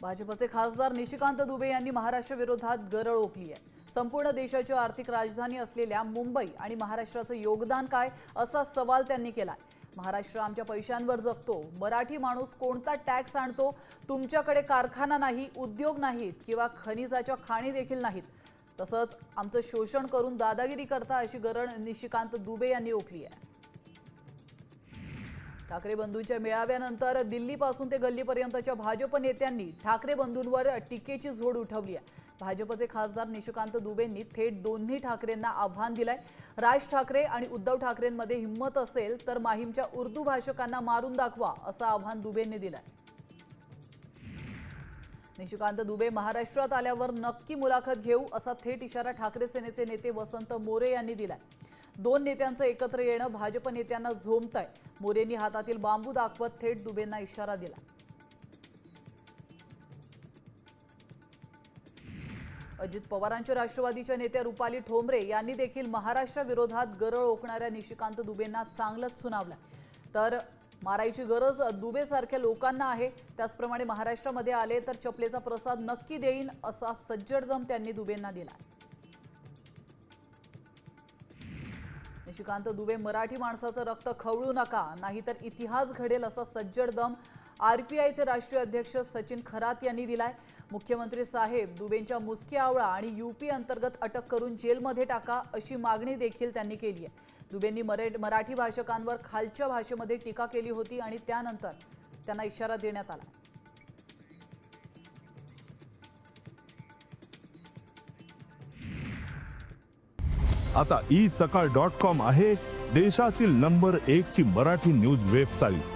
भाजपचे खासदार निशिकांत दुबे यांनी महाराष्ट्र विरोधात गरळ ओकली आहे संपूर्ण देशाची आर्थिक राजधानी असलेल्या मुंबई आणि महाराष्ट्राचं योगदान काय असा सवाल त्यांनी केलाय. महाराष्ट्र आमच्या पैशांवर जगतो. मराठी माणूस कोणता टॅक्स आणतो? तुमच्याकडे कारखाना नाही उद्योग नाहीत किंवा खनिजाच्या खाणी देखील नाहीत. तसंच आमचं शोषण करून दादागिरी करता अशी गरळ निशिकांत दुबे यांनी ओकली आहे ठाकरे बंधूंच्या मेळाव्यानंतर दिल्लीपासून ते गल्लीपर्यंतच्या भाजप नेत्यांनी ठाकरे बंधूंवर टीकेची झोड उठवली आहे. भाजपचे खासदार निशिकांत दुबेंनी थेट दोन्ही ठाकरेंना आव्हान दिलंय. राज ठाकरे आणि उद्धव ठाकरेंमध्ये हिंमत असेल तर माहीमच्या उर्दू भाषकांना मारून दाखवा असं आव्हान दुबेंनी दिलंय. निशिकांत दुबे महाराष्ट्रात आल्यावर नक्की मुलाखत घेऊ असा थेट इशारा ठाकरे सेनेचे नेते वसंत मोरे यांनी दिलाय. दोन नेत्यांचं एकत्र येणं भाजप नेत्यांना झोमतंय मोरेंनी हातातील बांबू दाखवत थेट दुबेंना इशारा दिला. अजित पवारांच्या राष्ट्रवादीच्या नेत्या रुपाली ठोंबरे यांनी देखील महाराष्ट्राविरोधात गरळ ओकणाऱ्या निशिकांत दुबेंना चांगलंच सुनावलं तर मारायची गरज दुबेसारख्या लोकांना आहे. त्याचप्रमाणे महाराष्ट्रामध्ये आले तर चपलेचा प्रसाद नक्की देईन असा सज्जड दम त्यांनी दुबेंना दिला. निशिकांत दुबे मराठी माणसाचं रक्त खवळू नका नाहीतर इतिहास घडेल असा सज्जड दम आरपीआयचे राष्ट्रीय अध्यक्ष सचिन खरात यांनी दिलाय. मुख्यमंत्री साहेब दुबेंच्या मुसकी आवळा आणि यूपी अंतर्गत अटक करून जेलमध्ये टाका अशी मागणी देखील त्यांनी केली आहे. दुबेंनी मरे मराठी भाषकांवर खालच्या भाषेमध्ये टीका केली होती आणि त्यानंतर त्यांना इशारा देण्यात आला. आता ई सकाळ डॉट कॉम आहे देशातील नंबर एक ची मराठी न्यूज वेबसाईट.